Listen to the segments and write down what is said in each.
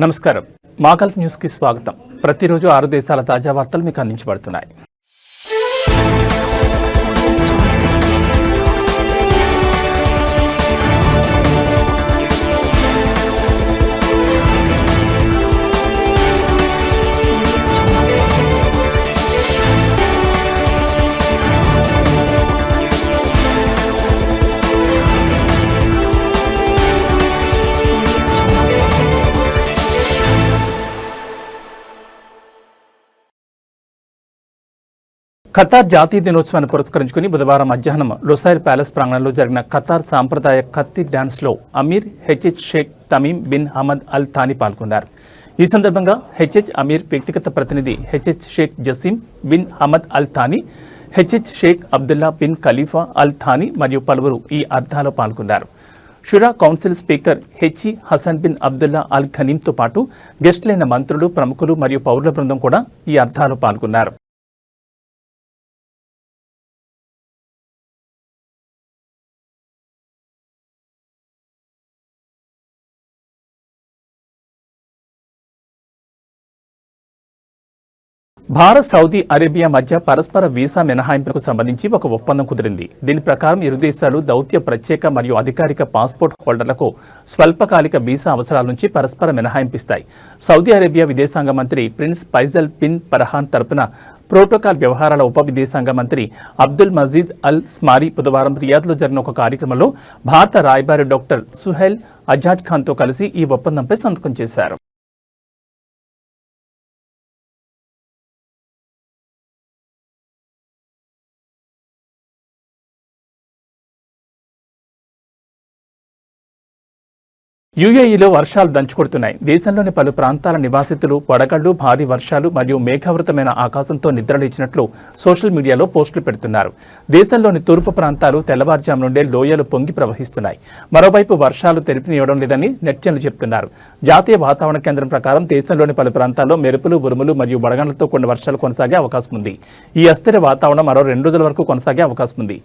నమస్కారం. మాగల్ఫ్ న్యూస్కి స్వాగతం. ప్రతిరోజు ఆరు దేశాల తాజా వార్తలు మీకు అందించబడుతున్నాయి. ఖతార్ జాతీయ దినోత్సవాన్ని పురస్కరించుకుని బుధవారం మధ్యాహ్నం లుసైల్ ప్యాలెస్ ప్రాంగణంలో జరిగిన ఖతార్ సాంప్రదాయ కత్తి డాన్స్లో Amir HH Sheikh Tamim bin Ahmad Al Thani పాల్గొన్నారు. ఈ సందర్భంగా హెచ్హెచ్ అమీర్ వ్యక్తిగత ప్రతినిధి HH Sheikh Jassim bin Ahmad Al Thani HH Sheikh Abdullah bin Khalifa Al Thani మరియు పలువురు ఈ అర్థాలో పాల్గొన్నారు. Shura council speaker HE Hassan bin Abdullah Al ఖనీంతో పాటు గెస్టులైన మంత్రులు ప్రముఖులు మరియు పౌరుల బృందం కూడా ఈ అర్థాలు పాల్గొన్నారు. భారత్ సౌదీ అరేబియా మధ్య పరస్పర వీసా మినహాయింపులకు సంబంధించి ఒక ఒప్పందం కుదిరింది. దీని ప్రకారం ఇరు దేశాలు దౌత్య ప్రత్యేక మరియు అధికారిక పాస్పోర్ట్ హోల్డర్లకు స్వల్పకాలిక వీసా అవసరాల నుంచి పరస్పర మినహాయింపిస్తాయి. సౌదీ అరేబియా విదేశాంగ మంత్రి ప్రిన్స్ పైజల్ బిన్ పరహాన్ తరపున ప్రోటోకాల్ వ్యవహారాల ఉప విదేశాంగ మంత్రి అబ్దుల్ మజీద్ అల్ స్మారీ బుధవారం రియాద్లో జరిగిన ఒక కార్యక్రమంలో భారత రాయబారి డాక్టర్ సుహైల్ అజాజ్ ఖాన్తో కలిసి ఈ ఒప్పందంపై సంతకం చేశారు. యుఏఈలో వర్షాలు దంచుకొడుతున్నాయి. దేశంలోని పలు ప్రాంతాల నివాసితులు వడగళ్ళు భారీ వర్షాలు మరియు మేఘావృతమైన ఆకాశంతో నిద్రలేచినట్లు సోషల్ మీడియాలో పోస్టులు పెడుతున్నారు. దేశంలోని తూర్పు ప్రాంతాలు తెల్లవారుజాము నుండే లోయలు పొంగి ప్రవహిస్తున్నాయి. మరోవైపు వర్షాలు తెలిపినివ్వడం లేదని నెట్జన్లు చెబుతున్నారు జాతీయ వాతావరణ కేంద్రం ప్రకారం దేశంలోని పలు ప్రాంతాల్లో మెరుపులు ఉరుములు మరియు వడగండ్లతో కొన్ని వర్షాలు కొనసాగే అవకాశం ఉంది. ఈ అస్థిర వాతావరణం మరో రెండు రోజుల వరకు కొనసాగే అవకాశం ఉంది.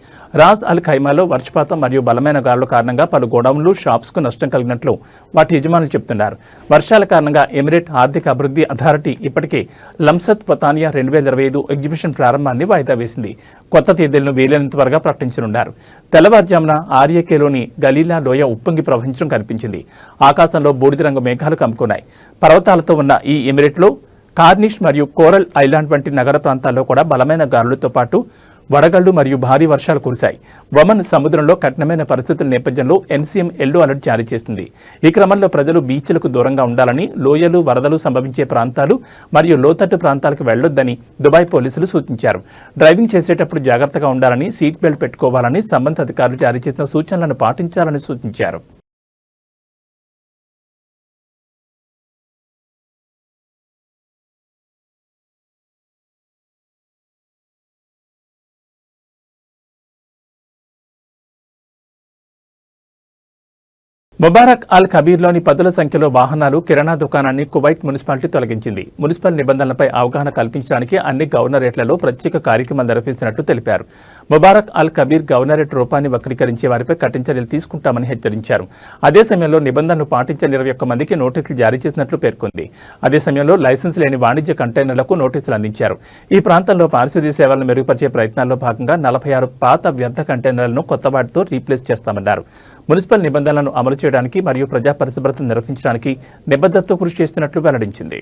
రాజ్ అల్ ఖైమాలో వర్షపాతం మరియు బలమైన గాలుల కారణంగా పలు గోడౌన్లు షాప్స్కు నష్టం కలిగినట్లు వాటి యజమానులు చెప్తున్నారు. వర్షాల కారణంగా ఎమిరేట్ ఆర్థిక అభివృద్ధి అథారిటీ ఇప్పటికే లంసత్ పతానియా రెండు వేల ఇరవై ఐదు ఎగ్జిబిషన్ ప్రారంభాన్ని వాయిదా వేసింది. కొత్త తేదీలను వీలైనంత త్వరగా ప్రకటించనున్నారు. తెల్లవారుజామున ఆర్యకేలోని గలీలా లోయ ఉప్పొంగి ప్రవహించడం కనిపించింది. ఆకాశంలో బూడిద రంగు మేఘాలు కమ్ముకున్నాయి. పర్వతాలతో ఉన్న ఈ ఎమిరేట్లో కార్నిష్ మరియు కోరల్ ఐలాండ్ వంటి నగర ప్రాంతాల్లో కూడా బలమైన గాలులతో పాటు వడగళ్ళు మరియు భారీ వర్షాలు కురిశాయి. వమన్ సముద్రంలో కఠినమైన పరిస్థితుల నేపథ్యంలో ఎన్సీఎం ఎల్లో అలర్ట్ జారీ చేసింది. ఈ క్రమంలో ప్రజలు బీచ్లకు దూరంగా ఉండాలని లోయలు వరదలు సంభవించే ప్రాంతాలు మరియు లోతట్టు ప్రాంతాలకు వెళ్ళొద్దని దుబాయ్ పోలీసులు సూచించారు. డ్రైవింగ్ చేసేటప్పుడు జాగ్రత్తగా ఉండాలని సీట్ బెల్ట్ పెట్టుకోవాలని సంబంధిత అధికారులు జారీ చేసిన సూచనలను పాటించాలని సూచించారు. ముబారక్ అల్ కబీర్లోని పదుల సంఖ్యలో వాహనాలు కిరాణా దుకాణాన్ని కువైట్ మున్సిపాలిటీ తొలగించింది. మున్సిపల్ నిబంధనలపై అవగాహన కల్పించడానికి అన్ని గవర్నరేట్లలో ప్రత్యేక కార్యక్రమం నిర్వహిస్తున్నట్లు తెలిపారు. ముబారక్ అల్ కబీర్ గవర్నరేట్ రూపాన్ని వక్రీకరించే వారిపై కఠిన చర్యలు తీసుకుంటామని హెచ్చరించారు. అదే సమయంలో నిబంధనలు పాటించని ఇరవై ఒక్క మందికి నోటీసులు జారీ చేసినట్లు పేర్కొంది. అదే సమయంలో లైసెన్స్ లేని వాణిజ్య కంటైనర్లకు నోటీసులు అందించారు. ఈ ప్రాంతంలో పారిశుద్ధ్య సేవలను మెరుగుపరిచే ప్రయత్నాల్లో భాగంగా నలభై ఆరు పాత వ్యర్థ కంటైనర్లను కొత్త వాటితో రీప్లేస్ చేస్తామన్నారు. మున్సిపల్ నిబంధనలను అమలు చేయడానికి మరియు ప్రజా పరిశుభ్రతను నిర్వహించడానికి నిబద్ధతతో కృషి చేస్తున్నట్లు వెల్లడించింది.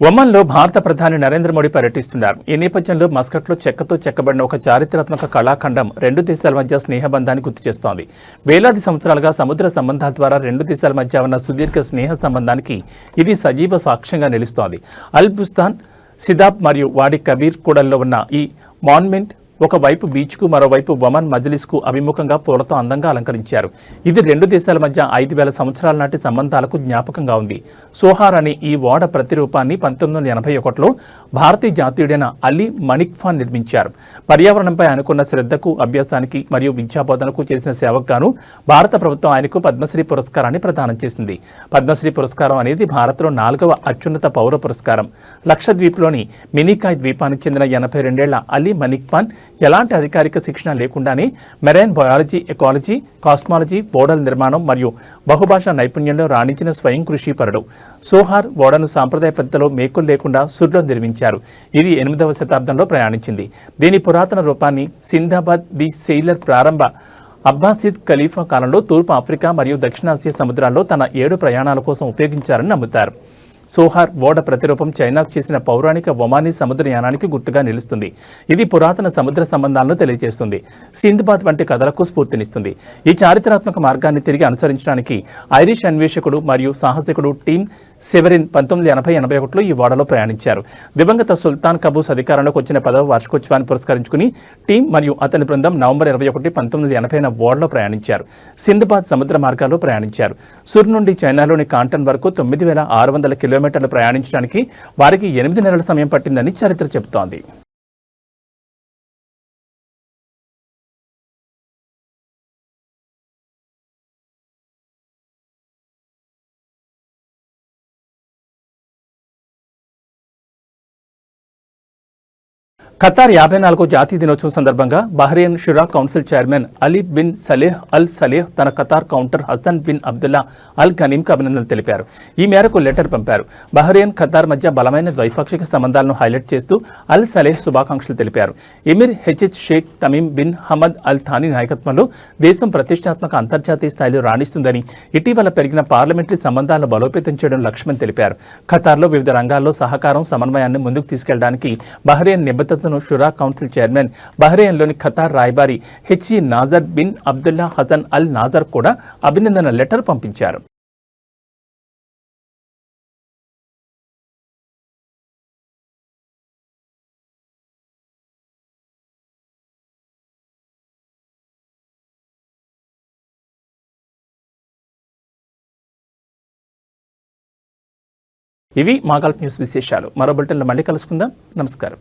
ఒమన్లో భారత ప్రధాని నరేంద్ర మోడీ పర్యటిస్తున్నారు. ఈ నేపథ్యంలో మస్కట్లో చెక్కతో చెక్కబడిన ఒక చారిత్రాత్మక కళాఖండం రెండు దేశాల మధ్య స్నేహబంధాన్ని గుర్తు చేస్తోంది. వేలాది సంవత్సరాలుగా సముద్ర సంబంధాల ద్వారా రెండు దేశాల మధ్య ఉన్న సుదీర్ఘ స్నేహ సంబంధానికి ఇది సజీవ సాక్ష్యంగా నిలుస్తోంది. అల్బుస్తాన్ సిదాబ్ మరియు వాడి కబీర్ కూడల్లో ఉన్న ఈ మాన్మెంట్ ఒకవైపు బీచ్కు మరోవైపు వమన్ మజ్లిస్కు అభిముఖంగా పూలతో అందంగా అలంకరించారు. ఇది రెండు దేశాల మధ్య ఐదు వేల సంవత్సరాల నాటి సంబంధాలకు జ్ఞాపకంగా ఉంది. సోహార్ అనే ఈ ఓడ ప్రతిరూపాన్ని పంతొమ్మిది వందల ఎనభై ఒకటిలో భారతీయ జాతీయుడైన అలీ మణిక్ ఖాన్ నిర్మించారు. పర్యావరణంపై అనుకున్న శ్రద్ధకు అభ్యాసానికి మరియు విద్యాబోధనకు చేసిన సేవకు గాను భారత ప్రభుత్వం ఆయనకు పద్మశ్రీ పురస్కారాన్ని ప్రదానం చేసింది. పద్మశ్రీ పురస్కారం అనేది భారత్లో నాలుగవ అత్యున్నత పౌర పురస్కారం. లక్షద్వీప్లోని మినికాయ్ ద్వీపానికి చెందిన ఎనభై రెండేళ్ళ అలీ మనిక్ ఖాన్ ఎలాంటి అధికారిక శిక్షణ లేకుండానే మెరైన్ బయాలజీ ఎకాలజీ కాస్మాలజీ ఓడల నిర్మాణం మరియు బహుభాషా నైపుణ్యంలో రాణించిన స్వయం కృషి పరుడు సోహార్ ఓడను సాంప్రదాయ పద్ధతిలో మేకులు లేకుండా సుర్లో నిర్మించారు. ఇది ఎనిమిదవ శతాబ్దంలో ప్రయాణించింది. దీని పురాతన రూపాన్ని సిందాబాద్ ది సెయిలర్ ప్రారంభ అబ్బాసిద్ ఖలీఫా కాలంలో తూర్పు ఆఫ్రికా మరియు దక్షిణాసియా సముద్రాల్లో తన ఏడు ప్రయాణాల కోసం ఉపయోగించారని నమ్ముతారు. సోహార్ ఓడ ప్రతిరూపం చైనాకు చేసిన పౌరాణిక ఒమానీ సముద్రయానానికి గుర్తుగా నిలుస్తుంది. ఇది పురాతన సముద్ర సంబంధాలను తెలియజేస్తుంది. సింధ్బాద్ వంటి కథలకు స్ఫూర్తినిస్తుంది. ఈ చారిత్రాత్మక మార్గాన్ని తిరిగి అనుసరించడానికి ఐరిష్ అన్వేషకుడు మరియు సాహసికుడు టీమ్ సెవెరిన్ పంతొమ్మిది ఎనభై ఎనభై ఒకటిలో ఈ ఓడలో ప్రయాణించారు. దివంగత సుల్తాన్ కబూస్ అధికారంలోకి వచ్చిన పదవ వార్షికోత్సవాన్ని పురస్కరించుకుని టీం మరియు అతని బృందం నవంబర్ ఇరవై ఒకటి పంతొమ్మిది ఎనభైన ఓడలో ప్రయాణించారు. సింధబాద్ సముద్ర మార్గాల్లో ప్రయాణించారు. సుర్ నుండి చైనాలోని కాంటన్ వరకు తొమ్మిది వేల ఆరు వందల కిలోమీటర్లు ప్రయాణించడానికి వారికి ఎనిమిది నెలల సమయం పట్టిందని చరిత్ర చెబుతోంది. ఖతార్ యాభై నాలుగో జాతీయ దినోత్సవం సందర్భంగా Bahrain Shura council chairman Ali bin Saleh Al Saleh తన Qatar counter Hassan bin Abdullah అల్కు అభినందనలు తెలిపారు. ఈ మేరకు లెటర్ పంపారు. బహ్రెయిన్ ఖతార్ మధ్య బలమైన ద్వైపాక్షిక సంబంధాలను హైలైట్ చేస్తూ అల్ సలేహ్ శుభాకాంక్షలు తెలిపారు. Emir HH Sheikh Tamim bin Hamad Al Thani నాయకత్వంలో దేశం ప్రతిష్టాత్మక అంతర్జాతీయ స్థాయిలో రాణిస్తుందని ఇటీవల పెరిగిన పార్లమెంటరీ సంబంధాలను బలోపేతం చేయడం లక్ష్యమని తెలిపారు. ఖతార్లో వివిధ రంగాల్లో సహకారం సమన్వయాన్ని ముందుకు తీసుకెళ్ళడానికి బహ్రెయిన్ నిబద్ధతను షురా కౌన్సిల్ చైర్మన్ బహ్రెయిన్లోని ఖతార్ రాయబారి HE Nasser bin Abdullah Hassan Al Nasser కూడా అభినందన లెటర్ పంపించారు. ఇవి మా గల్ఫ్ న్యూస్ విశేషాలు. మరో బులెటిన్లో మళ్ళీ కలుసుకుందాం. నమస్కారం.